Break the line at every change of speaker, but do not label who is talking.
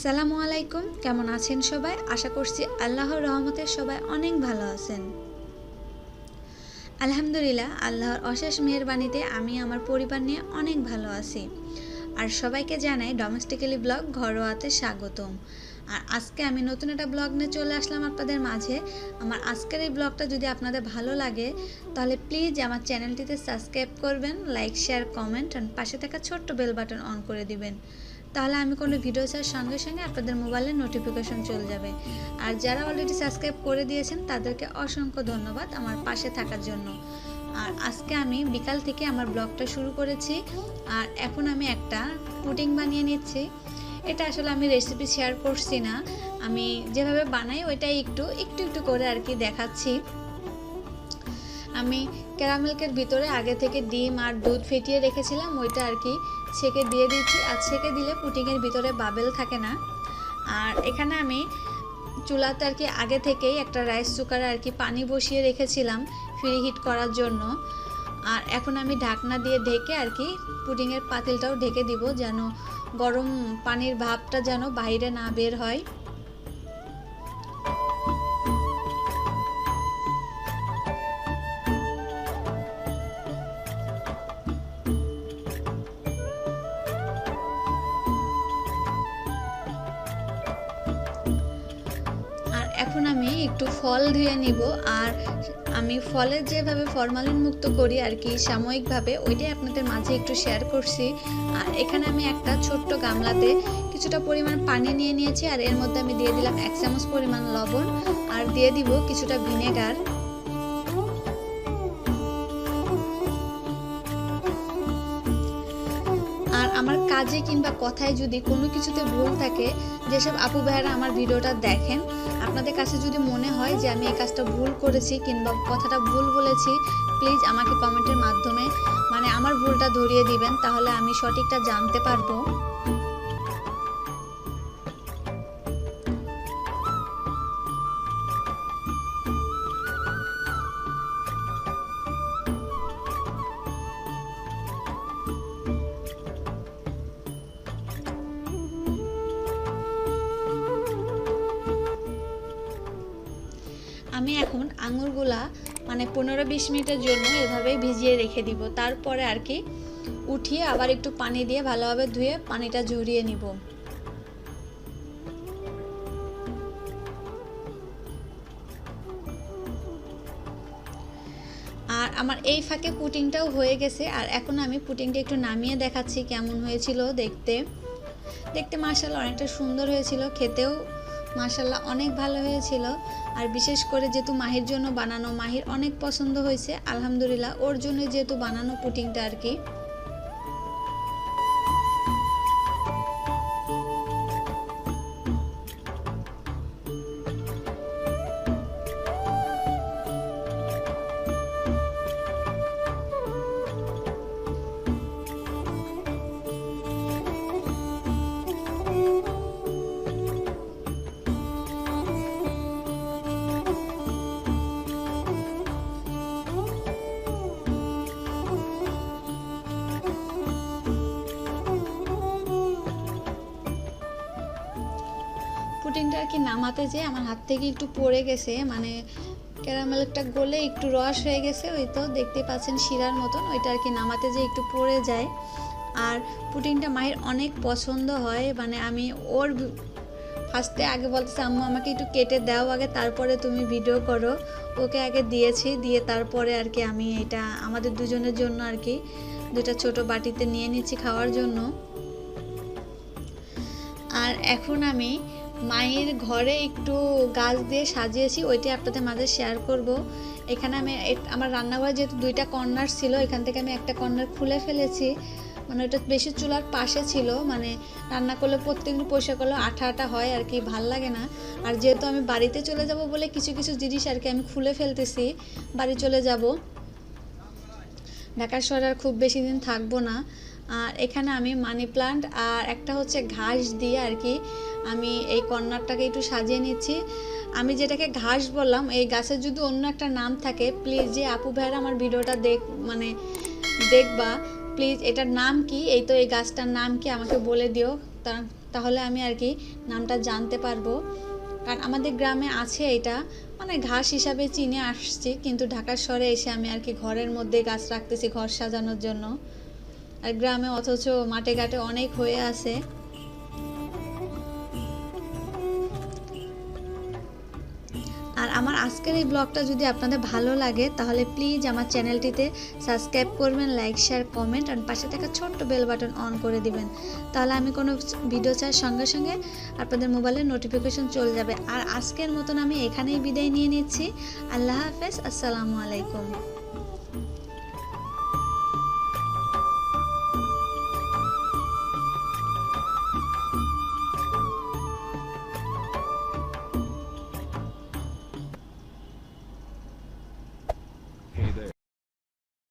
আসসালামু আলাইকুম, কেমন আছেন সবাই? আশা করছি আল্লাহর রহমতে সবাই অনেক ভালো আছেন। আলহামদুলিল্লাহ, আল্লাহর অশেষ মেহরবানিতে আমি আমার পরিবার নিয়ে অনেক ভালো আছি। আর সবাইকে জানাই ডোমেস্টিক্যালি ব্লগ ঘরোয়াতে স্বাগতম। আর আজকে আমি নতুন একটা ব্লগ নিয়ে চলে আসলাম আপনাদের মাঝে। আমার আজকের এই ব্লগটা যদি আপনাদের ভালো লাগে, তাহলে প্লিজ আমার চ্যানেলটিতে সাবস্ক্রাইব করবেন লাইক শেয়ার কমেন্ট পাশে থাকা ছোট্ট বেল বাটন অন করে দিবেন। তাহলে আমি কোনো ভিডিও ছাড়ার সঙ্গে সঙ্গে আপনাদের মোবাইলে নোটিফিকেশন চলে যাবে। আর যারা অলরেডি সাবস্ক্রাইব করে দিয়েছেন, তাদেরকে অসংখ্য ধন্যবাদ আমার পাশে থাকার জন্য। আর আজকে আমি বিকাল থেকে আমার ব্লগটা শুরু করেছি। আর এখন আমি একটা পুটিং বানিয়ে নিচ্ছি। এটা আসলে আমি রেসিপি শেয়ার করছি না। আমি যেভাবে বানাই, ওইটাই একটু একটু একটু করে আর কি দেখাচ্ছি। আমি ক্যারামেলকের ভিতরে আগে থেকে ডিম আর দুধ ফেটিয়ে রেখেছিলাম, ওইটা আর কি ছেঁকে দিয়ে দিচ্ছি আর ছেঁকে দিলে পুটিংয়ের ভিতরে বাবেল থাকে না। আর এখানে আমি চুলাতে আর কি আগে থেকেই একটা রাইস কুকারে আর কি পানি বসিয়ে রেখেছিলাম ফ্রি হিট করার জন্য। আর এখন আমি ঢাকনা দিয়ে ঢেকে আর কি পুডিংয়ের পাতিলটাও ঢেকে দিব যেন গরম পানির ভাবটা যেন বাইরে না বের হয়। এখন আমি একটু ফল ধুয়ে নিব আর আমি ফলের যেভাবে ফরমালিন মুক্ত করি আর কি সাময়িকভাবে, ওইটাই আপনাদের মাঝে একটু শেয়ার করছি। আর এখানে আমি একটা ছোট্ট গামলাতে কিছুটা পরিমাণ পানি নিয়ে নিয়েছি আর এর মধ্যে আমি দিয়ে দিলাম এক চামচ পরিমাণ লবণ আর দিয়ে দিব কিছুটা ভিনেগার। কাজে কিংবা কথায় যদি কোনো কিছুতে ভুল থাকে, যেসব আপু ভাইয়ারা আমার ভিডিওটা দেখেন, আপনাদের কাছে যদি মনে হয় যে আমি এই কাজটা ভুল করেছি কিংবা কথাটা ভুল বলেছি প্লিজ আমাকে কমেন্টের মাধ্যমে মানে আমার ভুলটা ধরিয়ে দিবেন, তাহলে আমি সঠিকটা জানতে পারব। এখন আঙুরগুলা মানে পনেরো বিশ মিনিটের জন্য এভাবেই ভিজিয়ে রেখে দিব। তারপরে আর কি উঠিয়ে আবার একটু পানি দিয়ে ভালোভাবে ধুয়ে পানিটা ঝরিয়ে নিব। আর আমার এই ফাঁকে পুটিংটাও হয়ে গেছে, আর এখন আমি পুটিংটা একটু নামিয়ে দেখাচ্ছি কেমন হয়েছিল দেখতে। দেখতে মার্শাল অনেকটা সুন্দর হয়েছিল, খেতেও মার্শাল্লাহ অনেক ভালো হয়েছিল। আর বিশেষ করে যেহেতু মাহির জন্য বানানো, মাহির অনেক পছন্দ হয়েছে, আলহামদুলিল্লাহ, ওর জন্য যেহেতু বানানো পুটিংটা আর কি। পুটিংটা আর কি নামাতে যে আমার হাত থেকে একটু পড়ে গেছে মানে ক্যারামেলটা গলে একটু রস হয়ে গেছে, ওই তো দেখতে পাচ্ছেন শিরার মতন, ওইটা আর কি নামাতে যে একটু পড়ে যায়। আর পুটিংটা মায়ের অনেক পছন্দ হয় মানে আমি ওর ফার্স্টে আগে বলতেছে, আম্মু, আমাকে একটু কেটে দাও আগে, তারপরে তুমি ভিডিও করো। ওকে আগে দিয়েছি, দিয়ে তারপরে আর কি আমি এটা আমাদের দুজনের জন্য আর কি দুটা ছোট বাটিতে নিয়ে নিচ্ছি খাওয়ার জন্য। আর এখন আমি মায়ের ঘরে একটু গাছ দিয়ে সাজিয়েছি ওইটি আপনাদের মাঝে শেয়ার করব। এখানে আমি আমার রান্নাঘরে যেহেতু দুইটা কর্নার ছিল, এখান থেকে আমি একটা কর্নার খুলে ফেলেছি। মানে ওটা বেশি চুলার পাশে ছিল মানে রান্না করলে প্রত্যেকদিন পয়সা করলে আঠা আঠা হয়, আর কি ভালো লাগে না। আর যেহেতু আমি বাড়িতে চলে যাব বলে কিছু কিছু জিনিস আর কি আমি খুলে ফেলতেছি, বাড়ি চলে যাব। ঢাকার শহরে আর খুব বেশি দিন থাকব না। আর এখানে আমি মানি প্লান্ট আর একটা হচ্ছে ঘাস দিয়ে আর কি আমি এই কর্নারটাকে একটু সাজিয়ে নিচ্ছি। আমি যেটাকে ঘাস বললাম, এই গাছের যদি অন্য একটা নাম থাকে প্লিজ যে আপু ভাইরা আমার ভিডিওটা দেখ মানে দেখবা প্লিজ এটার নাম কি? এই তো এই গাছটার নাম কি? আমাকে বলে দিও। তাহলে আমি আর কি নামটা জানতে পারব। কারণ আমাদের গ্রামে আছে এটা। মানে ঘাস হিসাবে চিনে আসছি, কিন্তু ঢাকার শহরে এসে আমি আর কি ঘরের মধ্যে গাছ রাখতেছি, ঘর সাজানোর জন্য। আর গ্রামে অথচ মাঠে ঘাটে অনেক হয়ে আছে। আমার আজকের এই ব্লগটা যদি আপনাদের ভালো লাগে, তাহলে প্লিজ আমার চ্যানেলটিতে সাবস্ক্রাইব করবেন লাইক শেয়ার কমেন্ট আর পাশে থাকা ছোট্ট বেল বাটন অন করে দিবেন। তাহলে আমি কোনো ভিডিও চাই সঙ্গে সঙ্গে আপনাদের মোবাইলে নোটিফিকেশন চলে যাবে। আর আজকের মতন আমি এখানেই বিদায় নিয়ে নিচ্ছি। আল্লাহ হাফেজ, আসসালামু আলাইকুম।